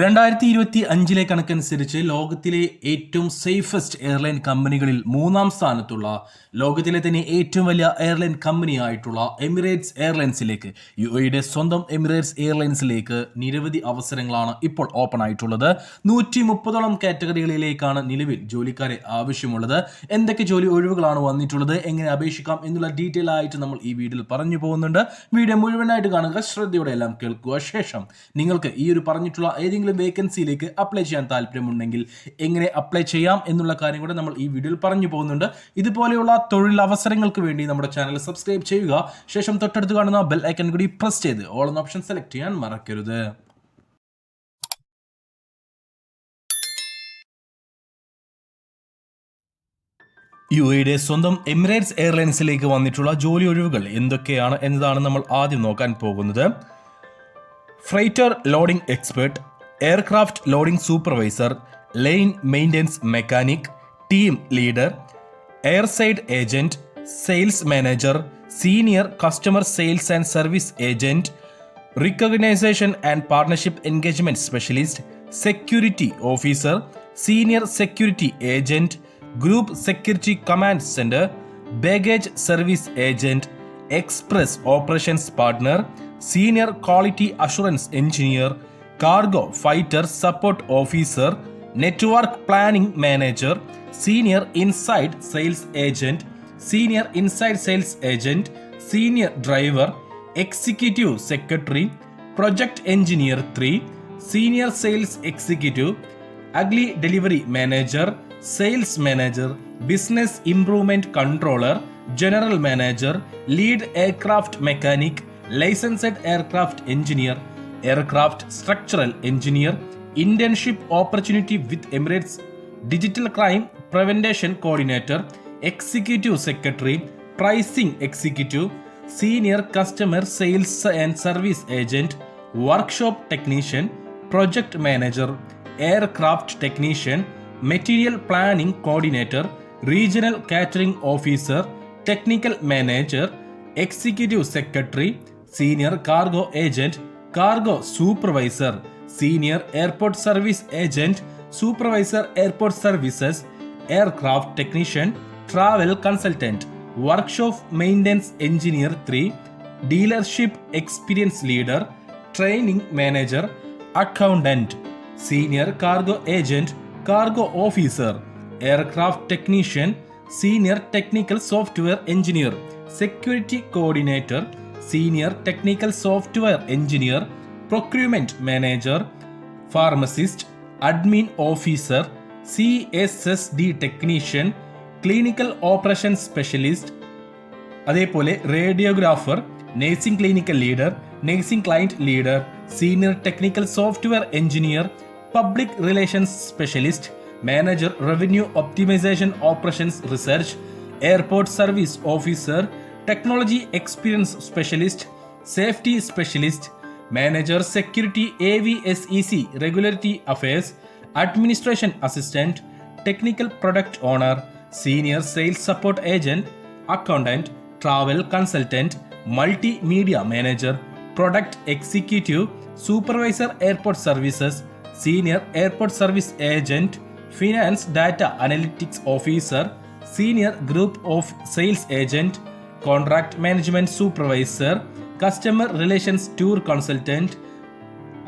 രണ്ടായിരത്തി ഇരുപത്തി അഞ്ചിലെ കണക്കനുസരിച്ച് ലോകത്തിലെ ഏറ്റവും സേഫസ്റ്റ് എയർലൈൻ കമ്പനികളിൽ മൂന്നാം സ്ഥാനത്തുള്ള ലോകത്തിലെ തന്നെ ഏറ്റവും വലിയ എയർലൈൻ കമ്പനിയായിട്ടുള്ള എമിറേറ്റ്സ് എയർലൈൻസിലേക്ക് യു എയുടെ സ്വന്തം എമിറേറ്റ്സ് എയർലൈൻസിലേക്ക് നിരവധി അവസരങ്ങളാണ് ഇപ്പോൾ ഓപ്പൺ ആയിട്ടുള്ളത്. നൂറ്റി മുപ്പതോളം കാറ്റഗറികളിലേക്കാണ് നിലവിൽ ജോലിക്കാരെ ആവശ്യമുള്ളത്. എന്തൊക്കെ ജോലി ഒഴിവുകളാണ് വന്നിട്ടുള്ളത് എങ്ങനെ അപേക്ഷിക്കാം എന്നുള്ള ഡീറ്റെയിൽ ആയിട്ട് നമ്മൾ ഈ വീഡിയോയിൽ പറഞ്ഞു പോകുന്നുണ്ട്. വീഡിയോ മുഴുവനായിട്ട് കാണുക ശ്രദ്ധയോടെ എല്ലാം കേൾക്കുക. ശേഷം നിങ്ങൾക്ക് ഈ ഒരു പറഞ്ഞിട്ടുള്ള ഏതെങ്കിലും വേക്കൻസിയിലേക്ക് അപ്ലൈ ചെയ്യാൻ താല്പര്യമുണ്ടെങ്കിൽ എങ്ങനെ അപ്ലൈ ചെയ്യാം എന്നുള്ള കാര്യം കൂടെ നമ്മൾ ഈ വീഡിയോയിൽ പറഞ്ഞു പോകുന്നുണ്ട്. ഇതുപോലെയുള്ള തൊഴിലവസരങ്ങൾക്ക് വേണ്ടി നമ്മുടെ ചാനൽ സബ്സ്ക്രൈബ് ചെയ്യുക. ശേഷം തൊട്ടടുത്ത് കാണുന്ന ബെൽ ഐക്കൺ കൂടി പ്രസ് ചെയ്ത് ഓൾ എന്ന ഓപ്ഷൻ സെലക്ട് ചെയ്യാൻ മറക്കരുത്. യു എയുടെ സ്വന്തം എമിറേറ്റ്സ് എയർലൈൻസിലേക്ക് വന്നിട്ടുള്ള ജോലി ഒഴിവുകൾ എന്തൊക്കെയാണ് എന്നതാണ് നമ്മൾ ആദ്യം നോക്കാൻ പോകുന്നത്. Freighter loading expert aircraft loading supervisor line maintenance mechanic team leader airside agent sales manager senior customer sales and service agent recognition and partnership engagement specialist security officer senior security agent group security command centre baggage service agent express operations partner senior quality assurance engineer cargo freighter support officer network planning manager senior inside sales agent senior inside sales agent senior driver executive secretary project engineer three senior sales executive agile delivery manager sales manager business improvement controller general manager lead aircraft mechanic licensed aircraft engineer aircraft structural engineer internship opportunity with Emirates digital crime prevention coordinator executive secretary pricing executive senior customer sales and service agent workshop technician project manager aircraft technician material planning coordinator regional catering officer technical manager executive secretary senior cargo agent cargo supervisor senior airport service agent supervisor airport services aircraft technician travel consultant workshop maintenance engineer three dealership experience leader training manager accountant senior cargo agent cargo officer aircraft technician senior technical software engineer security coordinator senior technical software engineer procurement manager pharmacist admin officer C S S D technician clinical operation specialist അതേപോലെ radiographer nursing clinical leader nursing client leader senior technical software engineer public relations specialist manager revenue optimisation operations research airport service officer technology experience specialist safety specialist manager security A V S E C regulatory affairs administration assistant technical product owner senior sales support agent accountant travel consultant multimedia manager product executive supervisor airport services senior airport service agent finance data analytics officer senior group of sales agent contract management supervisor customer relations tour consultant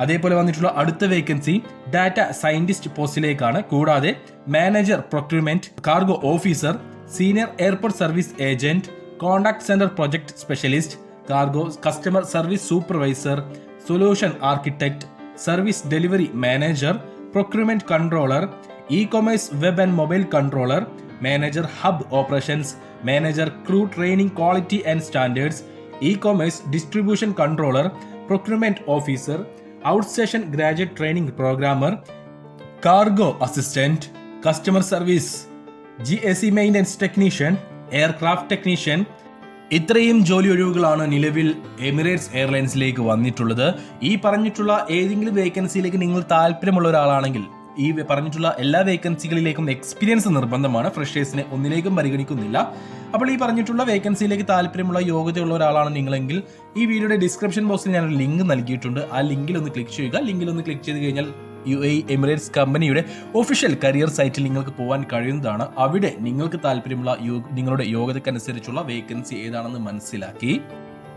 അതേപോലെ വന്നിട്ടുള്ള അടുത്ത vacancy data scientist പോസ്റ്റിലേക്കാണ്. കൂടാതെ manager procurement cargo officer senior airport service agent contact centre project specialist cargo customer service supervisor solution architect service delivery manager procurement controller e commerce web and mobile controller manager hub operations manager crew training quality and standards e commerce distribution controller procurement officer outstation graduate training programmer cargo assistant customer service G S C maintenance technician aircraft technician ഇത്രയും ജോലി ഒഴിവുകളാണ് നിലവിൽ Emirates എയർലൈൻസിലേക്ക് വന്നിട്ടുള്ളത്. ഈ പറഞ്ഞിട്ടുള്ള ഏതെങ്കിലും വേക്കൻസിയിലേക്ക് നിങ്ങൾ താല്പര്യമുള്ള ഒരാളാണെങ്കിൽ ഈ പറഞ്ഞിട്ടുള്ള എല്ലാ വേക്കൻസികളിലേക്കും എക്സ്പീരിയൻസ് നിർബന്ധമാണ്. ഫ്രഷേഴ്സിനെ ഒന്നിലേക്കും പരിഗണിക്കുന്നില്ല. അപ്പോൾ ഈ പറഞ്ഞിട്ടുള്ള വേക്കൻസിയിലേക്ക് താല്പര്യമുള്ള യോഗ്യതയുള്ള ഒരാളാണ് നിങ്ങളെങ്കിൽ ഈ വീഡിയോയുടെ ഡിസ്ക്രിപ്ഷൻ ബോക്സിൽ ഞാൻ ഒരു ലിങ്ക് നൽകിയിട്ടുണ്ട്. ആ ലിങ്കിൽ ഒന്ന് ക്ലിക്ക് ചെയ്യുക. ലിങ്കിൽ ഒന്ന് ക്ലിക്ക് ചെയ്ത് കഴിഞ്ഞാൽ യു എ എമിറേറ്റ്സ് കമ്പനിയുടെ ഒഫീഷ്യൽ കരിയർ സൈറ്റിൽ നിങ്ങൾക്ക് പോകാൻ കഴിയുന്നതാണ്. അവിടെ നിങ്ങൾക്ക് താല്പര്യമുള്ള നിങ്ങളുടെ യോഗ്യതക്കനുസരിച്ചുള്ള വേക്കൻസി ഏതാണെന്ന് മനസ്സിലാക്കി.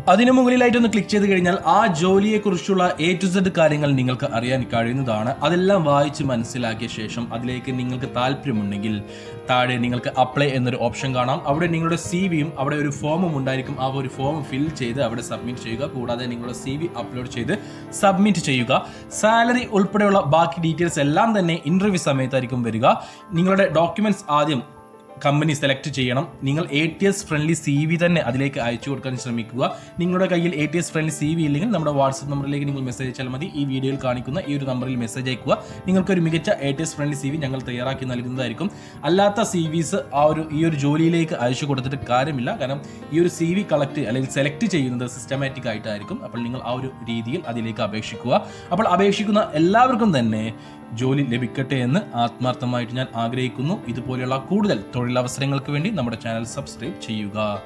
അതിനു മുകളിലായിട്ട് ഒന്ന് ക്ലിക്ക് ചെയ്ത് കഴിഞ്ഞാൽ ആ ജോലിയെക്കുറിച്ചുള്ള എ ടു സെഡ് കാര്യങ്ങൾ നിങ്ങൾക്ക് അറിയാൻ കഴിയുന്നതാണ്. അതെല്ലാം വായിച്ച് മനസ്സിലാക്കിയ ശേഷം അതിലേക്ക് നിങ്ങൾക്ക് താല്പര്യമുണ്ടെങ്കിൽ താഴെ നിങ്ങൾക്ക് അപ്ലൈ എന്നൊരു ഓപ്ഷൻ കാണാം. അവിടെ നിങ്ങളുടെ സി വിയും അവിടെ ഒരു ഫോമും ഉണ്ടായിരിക്കും. ആ ഒരു ഫോം ഫിൽ ചെയ്ത് അവിടെ സബ്മിറ്റ് ചെയ്യുക. കൂടാതെ നിങ്ങളുടെ സി വി അപ്ലോഡ് ചെയ്ത് സബ്മിറ്റ് ചെയ്യുക. സാലറി ഉൾപ്പെടെയുള്ള ബാക്കി ഡീറ്റെയിൽസ് എല്ലാം തന്നെ ഇന്റർവ്യൂ സമയത്തായിരിക്കും വരിക. നിങ്ങളുടെ ഡോക്യുമെന്റ്സ് ആദ്യം കമ്പനി സെലക്ട് ചെയ്യണം. നിങ്ങൾ A T S friendly C V തന്നെ അതിലേക്ക് അയച്ചു കൊടുക്കാൻ ശ്രമിക്കുക. നിങ്ങളുടെ കയ്യിൽ A T S friendly C V ഇല്ലെങ്കിൽ നമ്മുടെ വാട്സപ്പ് നമ്പറിലേക്ക് നിങ്ങൾ മെസ്സേജ് അയച്ചാൽ മതി. ഈ വീഡിയോയിൽ കാണിക്കുന്ന ഈ ഒരു നമ്പറിൽ മെസ്സേജ് അയക്കുക. നിങ്ങൾക്ക് ഒരു മികച്ച A T S friendly C V ഞങ്ങൾ തയ്യാറാക്കി നൽകുന്നതായിരിക്കും. അല്ലാത്ത സി വിസ് ആ ഒരു ഈ ഒരു ജോലിയിലേക്ക് അയച്ചു കൊടുത്തിട്ട് കാര്യമില്ല. കാരണം ഈ ഒരു സി വി കളക്ട് അല്ലെങ്കിൽ സെലക്ട് ചെയ്യുന്നത് സിസ്റ്റമാറ്റിക് ആയിട്ടായിരിക്കും. അപ്പോൾ നിങ്ങൾ ആ ഒരു രീതിയിൽ അതിലേക്ക് അപേക്ഷിക്കുക. അപ്പോൾ അപേക്ഷിക്കുന്ന എല്ലാവർക്കും തന്നെ ജോലി ലഭിക്കട്ടെ എന്ന് ആത്മാർത്ഥമായിട്ട് ഞാൻ ആഗ്രഹിക്കുന്നു. ഇതുപോലെയുള്ള കൂടുതൽ തൊഴിലവസരങ്ങൾക്ക് വേണ്ടി നമ്മുടെ ചാനൽ സബ്സ്ക്രൈബ് ചെയ്യുക.